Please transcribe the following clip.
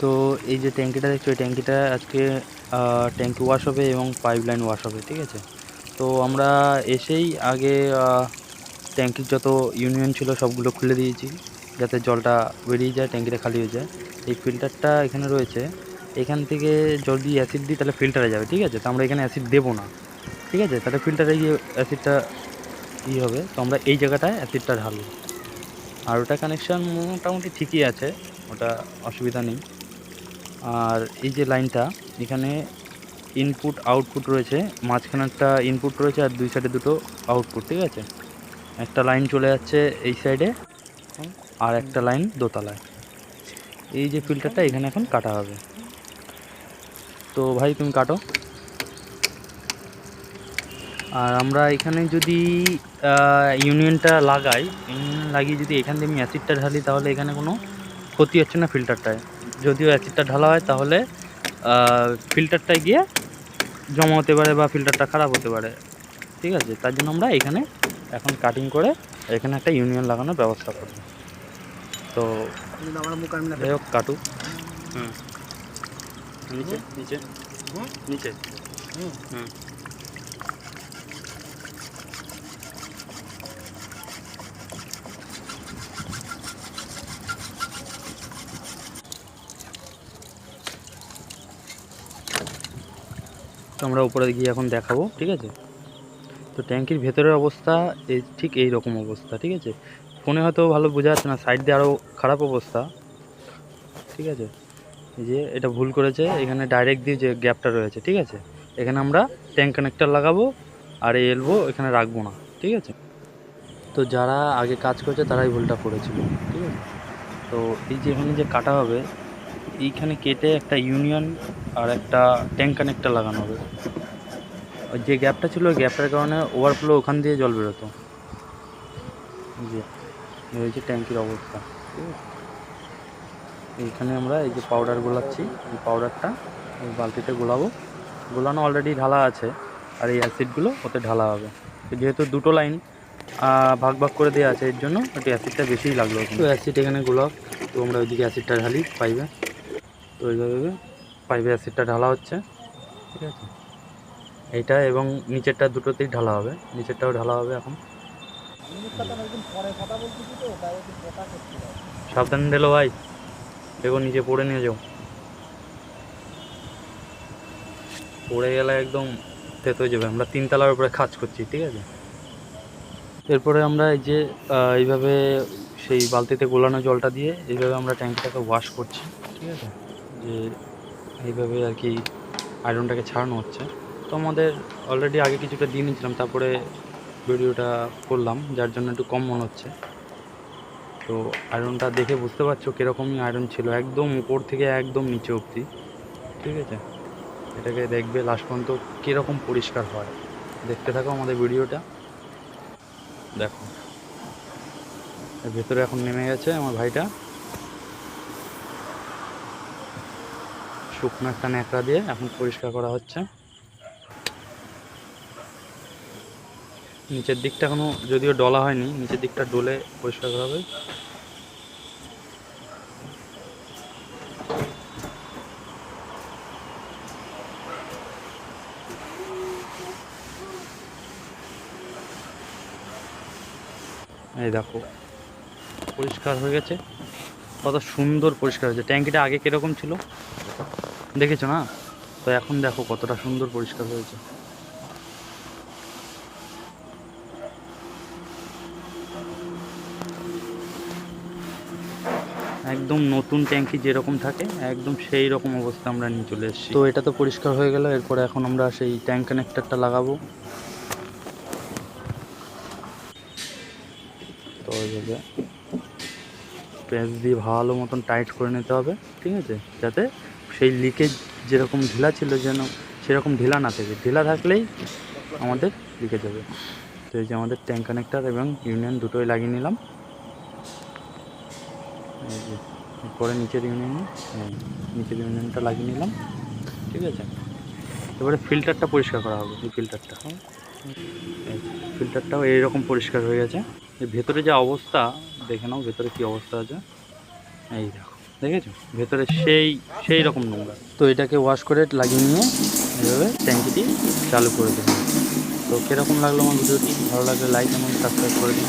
তো এই যে ট্যাঙ্কিটা দেখছ, এই ট্যাঙ্কিটা আজকে ট্যাঙ্কি ওয়াশ হবে এবং পাইপ লাইন ওয়াশ হবে, ঠিক আছে? তো আমরা এসেই আগে ট্যাঙ্কির যত ইউনিয়ন ছিল সবগুলো খুলে দিয়েছি, যাতে জলটা বেরিয়ে যায়, ট্যাঙ্কিটা খালি হয়ে যায়। এই ফিল্টারটা এখানে রয়েছে। এখান থেকে যদি অ্যাসিড দিই, তাহলে ফিল্টারে যাবে, ঠিক আছে? তো আমরা এখানে অ্যাসিড দেবো না, ঠিক আছে? তাহলে ফিল্টারে গিয়ে অ্যাসিডটা ই হবে। তো আমরা এই জায়গাটায় অ্যাসিডটা ঢালবো। আর ওটা কানেকশান মোটামুটি ঠিকই আছে, ওটা অসুবিধা নেই। আর এই যে লাইনটা, এখানে ইনপুট আউটপুট রয়েছে, মাঝখানে একটা ইনপুট রয়েছে আর দুই সাইডে দুটো আউটপুট ঠিক আছে? একটা লাইন চলে যাচ্ছে এই সাইডে আর একটা লাইন দোতলায়। এই যে ফিল্টারটা এখানে এখন কাটা হবে। তো ভাই, তুমি কাটো। আর আমরা এখানে যদি ইউনিয়নটা লাগাই ইউনিয়ন লাগিয়ে যদি এখান থেকে আমি অ্যাসিডটা ঢালি, তাহলে এখানে কোনো ক্ষতি হচ্ছে না ফিল্টারটায় যদিও অ্যাসিডটা ঢালা হয় তাহলে ফিল্টারটায় গিয়ে জমা হতে পারে বা ফিল্টারটা খারাপ হতে পারে। ঠিক আছে? তার জন্য আমরা এখানে এখন কাটিং করে এখানে একটা ইউনিয়ন লাগানোর ব্যবস্থা করব। তো যাই হোক কাটুক। হুম। নিচে নিচে। নিচে। হুম। তো আমরা উপরে গিয়ে এখন দেখাবো, ঠিক আছে? তো ট্যাঙ্কির ভেতরের অবস্থা এই ঠিক এই রকম অবস্থা, ঠিক আছে? ফোনে হয়তো ভালো বোঝা যাচ্ছে না, সাইড দিয়ে আরও খারাপ অবস্থা, ঠিক আছে? যে এটা ভুল করেছে, এখানে ডাইরেক্ট দিয়ে যে গ্যাপটা রয়েছে, ঠিক আছে? এখানে আমরা ট্যাঙ্ক কানেক্টার লাগাবো আর এলবো এখানে রাখব না, ঠিক আছে? তো যারা আগে কাজ করছে তারাই ভুলটা করেছিল, ঠিক আছে? তো এই যে এখানে যে কাটা হবে, এইখানে কেটে একটা ইউনিয়ন আর একটা ট্যাঙ্ক কানেক্টার লাগানো হবে। ওই যে গ্যাপটা ছিল, ওই গ্যাপটার কারণে ওভারফ্লো ওখান দিয়ে জল বেরোতো। যে, এই ট্যাঙ্কির অবস্থা। এইখানে আমরা এই যে পাউডার গোলাচ্ছি, এই পাউডারটা এই বালতিতে গোলাবো। গোলানো অলরেডি ঢালা আছে, আর এই অ্যাসিডগুলো ওতে ঢালা হবে। যেহেতু দুটো লাইন ভাগ ভাগ করে দেওয়া আছে, এর জন্য একটু অ্যাসিডটা বেশিই লাগল। তো অ্যাসিড এখানে গোলাপ তো আমরা ওইদিকে অ্যাসিডটা ঢালি পাইবে তো এইভাবে পাইপে অ্যাসিডটা ঢালা হচ্ছে। ঠিক আছে? এইটা এবং নিচেরটা দুটোতেই ঢালা হবে। নিচেরটাও ঢালা হবে এখন। সাবধান দিলো ভাই। দেখো নিচে পড়ে নিয়ে যাও। পড়ে গেলে একদম তেতো যাবে। আমরা তিনতলার উপরে কাজ করছি, ঠিক আছে? এরপরে আমরা এই যে এইভাবে সেই বালতিতে গোলানো জলটা দিয়ে এইভাবে আমরা ট্যাঙ্কিটাকে ওয়াশ করছি, ঠিক আছে? যে এইভাবে আর কি আয়রনটাকে ছাড়ানো হচ্ছে। তো আমাদের অলরেডি আগে কিছুটা দিয়ে নিয়েছিলাম, তারপরে ভিডিওটা করলাম, যার জন্য একটু কম মনে হচ্ছে। তো আয়রনটা দেখে বুঝতে পারছ কীরকমই আয়রন ছিল, একদম উপর থেকে একদম নিচে অবধি। ঠিক আছে? এটাকে দেখবে লাস্ট পর্যন্ত কীরকম পরিষ্কার হয়। দেখতে থাকো আমাদের ভিডিওটা। দেখো। ভেতরে এখন নেমে গেছে আমার ভাইটা। শুকনো একটা ন্যাকড়া দিয়ে এখন পরিষ্কার করা হচ্ছে। নিচের দিকটা এখনও যদিও ডলা হয়নি, নিচের দিকটা ডলে পরিষ্কার করা হবে। এই দেখো, পরিষ্কার হয়ে গেছে। কত সুন্দর পরিষ্কার হয়েছে। ট্যাঙ্কিটা আগে কীরকম ছিল? দেখেছ না? তো এখন দেখো কতটা সুন্দর পরিষ্কার হয়েছে। একদম নতুন ট্যাঙ্কি যেরকম থাকে, একদম সেই রকম অবস্থা আমরা নিয়ে চলে এসেছি। তো এটা তো পরিষ্কার হয়ে গেল, এরপরে এখন আমরা সেই ট্যাঙ্ক কানেক্টারটা লাগাবো। তো প্যাঁচ দিয়ে ভালো মতন টাইট করে নিতে হবে, ঠিক আছে? যাতে সেই লিকেজ যেরকম ঢিলা ছিল যেন সেরকম ঢিলা না থাকে। ঢিলা থাকলেই আমাদের লিকেজ হবে। তো এই যে আমাদের ট্যাঙ্ক কানেক্টার এবং ইউনিয়ন দুটোই লাগিয়ে নিলাম। এরপরে নিচের ইউনিয়ন নিচের ইউনিয়নটা লাগিয়ে নিলাম। ঠিক আছে? এবারে ফিল্টারটা পরিষ্কার করা হবে, এই ফিল্টারটা ফিল্টারটাও এইরকম পরিষ্কার হয়ে গেছে। ভেতরে যে অবস্থা, দেখে নাও ভেতরে কী অবস্থা আছে। এই দেখেছ? ভেতরে সেই সেই রকম নোংরা। তো এটাকে ওয়াশ করে লাগিয়ে নিয়ে এভাবে ট্যাঙ্কিটি চালু করে দেবেন তো কীরকম লাগল আমার ভিডিওটি? ভালো লাগলে লাইক এবং সাবস্ক্রাইব করে দিন।